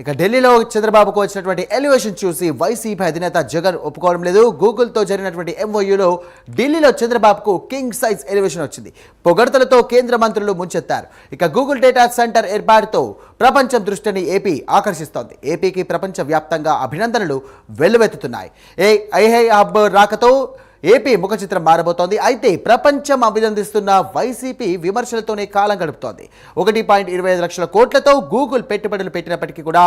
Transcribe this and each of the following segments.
ఇక ఢిల్లీలో చంద్రబాబుకు వచ్చినటువంటి ఎలివేషన్ చూసి వైసీపీ అధినేత జగన్ ఒప్పుకోవడం లేదు. గూగుల్తో జరిగినటువంటి ఎంఓయూలో ఢిల్లీలో చంద్రబాబుకు కింగ్ సైజ్ ఎలివేషన్ వచ్చింది. పొగడతలతో కేంద్ర మంత్రులు ముంచెత్తారు. ఇక గూగుల్ డేటా సెంటర్ ఏర్పాటుతో ప్రపంచం దృష్టిని ఏపీ ఆకర్షిస్తోంది. ఏపీకి ప్రపంచ వ్యాప్తంగా అభినందనలు వెల్లువెత్తుతున్నాయి. ఏ ఐహై హబ్ రాకతో ఏపీ ముఖ చిత్రం మారబోతోంది. అయితే ప్రపంచం అభినందిస్తున్న వైసీపీ విమర్శలతోనే కాలం గడుపుతోంది. ఒకటి పాయింట్ ఇరవై ఐదు లక్షల కోట్లతో గూగుల్ పెట్టుబడులు పెట్టినప్పటికీ కూడా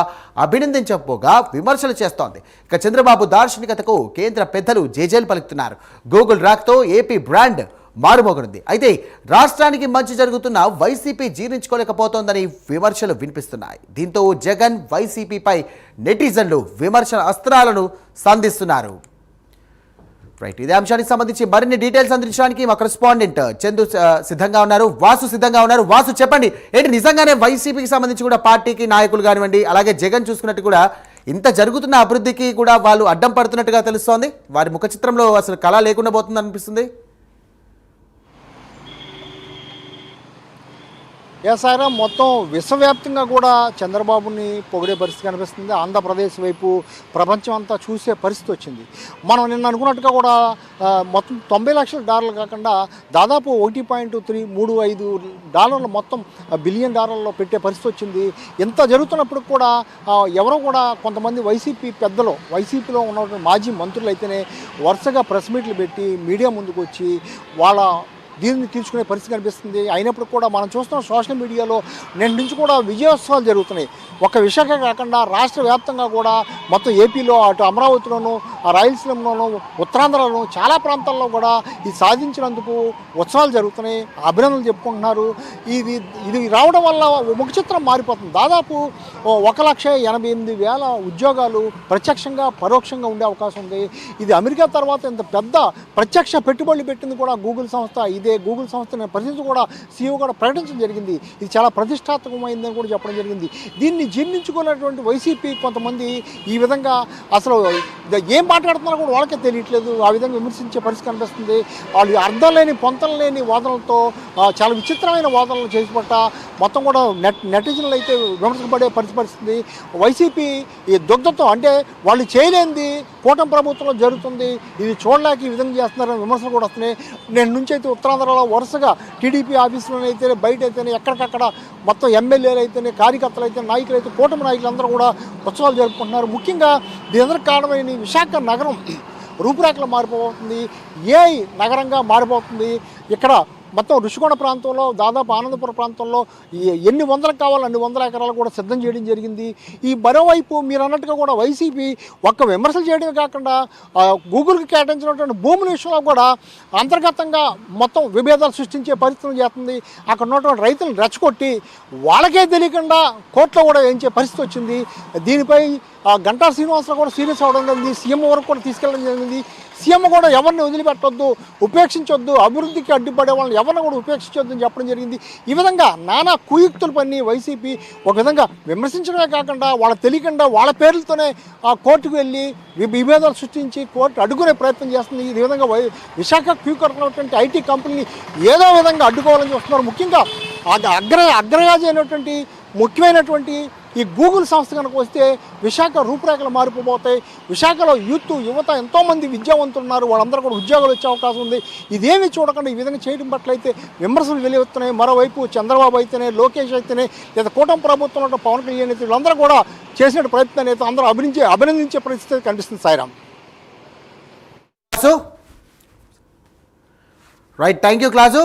అభినందించకపోగా విమర్శలు చేస్తోంది. ఇక చంద్రబాబు దార్శనికతకు కేంద్ర పెద్దలు జేజేలు పలుకుతున్నారు. గూగుల్ రాక్తో ఏపీ బ్రాండ్ మారుమోగనుంది. అయితే రాష్ట్రానికి మంచి జరుగుతున్న వైసీపీ జీర్ణించుకోలేకపోతోందని విమర్శలు వినిపిస్తున్నాయి. దీంతో జగన్ వైసీపీపై నెటిజన్లు విమర్శల అస్త్రాలను సంధిస్తున్నారు. రైట్ ఇదే అంశానికి సంబంధించి మరిన్ని డీటెయిల్స్ అందించడానికి మా కరెస్పాండెంట్ uh, చందు uh, సిద్ధంగా ఉన్నారు. వాసు సిద్ధంగా ఉన్నారు. వాసు చెప్పండి. ఏంటి నిజంగానే వైసీపీకి సంబంధించి కూడా పార్టీకి నాయకులు కానివ్వండి అలాగే జగన్ చూసుకున్నట్టు కూడా ఇంత జరుగుతున్న అభివృద్ధికి కూడా వాళ్ళు అడ్డం పడుతున్నట్టుగా తెలుస్తోంది. వారి ముఖ చిత్రంలో అసలు కళ లేకుండా పోతుంది అనిపిస్తుంది ఎస్ఆర్ఎం మొత్తం విశ్వవ్యాప్తంగా కూడా చంద్రబాబుని పొగిడే పరిస్థితి కనిపిస్తుంది. ఆంధ్రప్రదేశ్ వైపు ప్రపంచం అంతా చూసే పరిస్థితి వచ్చింది. మనం నిన్న అనుకున్నట్టుగా కూడా మొత్తం తొంభై లక్షల డాలర్లు కాకుండా దాదాపు ఒకటి పాయింట్ త్రీ మూడు ఐదు డాలర్లు మొత్తం బిలియన్ డాలర్లో పెట్టే పరిస్థితి వచ్చింది. ఇంత జరుగుతున్నప్పుడు కూడా ఎవరో కూడా కొంతమంది వైసీపీ పెద్దలు వైసీపీలో ఉన్నటువంటి మాజీ మంత్రులు అయితేనే వరుసగా ప్రెస్ మీట్లు పెట్టి మీడియా ముందుకు వచ్చి వాళ్ళ దీన్ని తీర్చుకునే పరిస్థితి కనిపిస్తుంది. అయినప్పుడు కూడా మనం చూస్తున్నాం సోషల్ మీడియాలో నేటి నుంచి కూడా విజయోత్సవాలు జరుగుతున్నాయి. ఒక విశాఖ కాకుండా రాష్ట్ర వ్యాప్తంగా కూడా మొత్తం ఏపీలో అటు అమరావతిలోనూ ఆ ఉత్తరాంధ్రలోనూ చాలా ప్రాంతాల్లో కూడా ఇది సాధించినందుకు ఉత్సవాలు జరుగుతున్నాయి. అభినందనలు చెప్పుకుంటున్నారు. ఇది ఇది రావడం వల్ల ముఖ చిత్రం మారిపోతుంది. దాదాపు ఒక లక్ష ఎనభై ఎనిమిది వేల ఉద్యోగాలు ప్రత్యక్షంగా పరోక్షంగా ఉండే అవకాశం ఉంది. ఇది అమెరికా తర్వాత ఇంత పెద్ద ప్రత్యక్ష పెట్టుబడులు పెట్టింది కూడా గూగుల్ సంస్థ. ఇదే గూగుల్ సంస్థను పరిస్థితి కూడా సీఈఓ కూడా ప్రకటించడం జరిగింది. ఇది చాలా ప్రతిష్టాత్మకమైందని కూడా చెప్పడం జరిగింది. దీన్ని జీర్ణించుకున్నటువంటి వైసీపీ కొంతమంది ఈ విధంగా అసలు ఏం మాట్లాడుతున్నారో కూడా వాళ్ళకే తెలియట్లేదు. ఆ విధంగా విమర్శించే పరిస్థితి కనిపిస్తుంది. వాళ్ళు అర్థం లేని పొంతలు లేని వాదనలతో చాలా విచిత్రమైన వాదనలు చేసిపట్ట మొత్తం కూడా నెట్ నెటిజన్లు అయితే విమర్శపడే పరిస్థితి వైసీపీ ఈ దుగ్ధతో అంటే వాళ్ళు చేయలేనిది కూటమి ప్రభుత్వంలో జరుగుతుంది ఇది చూడలేక ఈ విధంగా చేస్తున్నారని విమర్శలు కూడా వస్తున్నాయి. నేను నుంచి అయితే ఉత్తరాంధ్రలో వరుసగా టీడీపీ ఆఫీసులోనే బయట అయితేనే ఎక్కడికక్కడ మొత్తం ఎమ్మెల్యేలు అయితేనే కార్యకర్తలు అయితే నాయకులు అయితే కూటమి నాయకులందరూ కూడా ఉత్సవాలు జరుపుకుంటున్నారు. ముఖ్యంగా దీని కారణమైన విశాఖ నగరం రూపురేఖలు మారిపోతుంది. ఏ నగరంగా మారిపోతుంది. ఇక్కడ మొత్తం ఋషికొండ ప్రాంతంలో దాదాపు ఆనందపుర ప్రాంతంలో ఎన్ని వందలకు కావాలో అన్ని వందల ఎకరాలు కూడా సిద్ధం చేయడం జరిగింది. ఈ మరోవైపు మీరు అన్నట్టుగా కూడా వైసీపీ ఒక్క విమర్శలు చేయడమే కాకుండా గూగుల్కి కేటాయించినటువంటి భూముల విషయంలో కూడా అంతర్గతంగా మొత్తం విభేదాలు సృష్టించే పరిస్థితులు చేస్తుంది. అక్కడ ఉన్నటువంటి రైతులను రెచ్చగొట్టి వాళ్ళకే తెలియకుండా కోర్టులో కూడా వేయించే పరిస్థితి వచ్చింది. దీనిపై గంటా శ్రీనివాసరావు కూడా సీరియస్ అవడం జరిగింది. సీఎం వరకు కూడా తీసుకెళ్ళడం జరిగింది. సీఎం కూడా ఎవరిని వదిలిపెట్టొద్దు ఉపేక్షించొద్దు అభివృద్ధికి అడ్డుపడే వాళ్ళని ఎవరిని కూడా ఉపేక్షించొద్దు అని చెప్పడం జరిగింది. ఈ విధంగా నానా కుయుక్తులు పని వైసీపీ ఒక విధంగా విమర్శించడమే కాకుండా వాళ్ళ తెలియకుండా వాళ్ళ పేర్లతోనే ఆ కోర్టుకు వెళ్ళి విభేదాలు సృష్టించి కోర్టు అడ్డుకునే ప్రయత్నం చేస్తుంది. ఈ విధంగా వై విశాఖ క్యూ కడుతున్నటువంటి ఐటీ కంపెనీని ఏదో విధంగా అడ్డుకోవాలని చూస్తున్నారు. ముఖ్యంగా అగ్ర అగ్రరాజు అయినటువంటి ముఖ్యమైనటువంటి ఈ గూగుల్ సంస్థ కనుక వస్తే విశాఖ రూపురేఖలు మారిపోతాయి విశాఖలో యూత్ యువత ఎంతోమంది విద్యావంతులు ఉన్నారు వాళ్ళందరూ కూడా ఉద్యోగాలు వచ్చే అవకాశం ఉంది. ఇదేమి చూడకుండా ఈ విధంగా చేయడం పట్లయితే విమర్శలు వెలువెత్తున్నాయి. మరోవైపు చంద్రబాబు అయితేనే లోకేష్ అయితేనే లేదా కూటమి ప్రభుత్వంలో ఉన్న పవన్ కళ్యాణ్ అయితే వీళ్ళందరూ కూడా చేసిన ప్రయత్నాన్ని అయితే అందరూ అభినందించే అభినందించే పరిస్థితి కనిపిస్తుంది Sairam. Class? Right thank you class.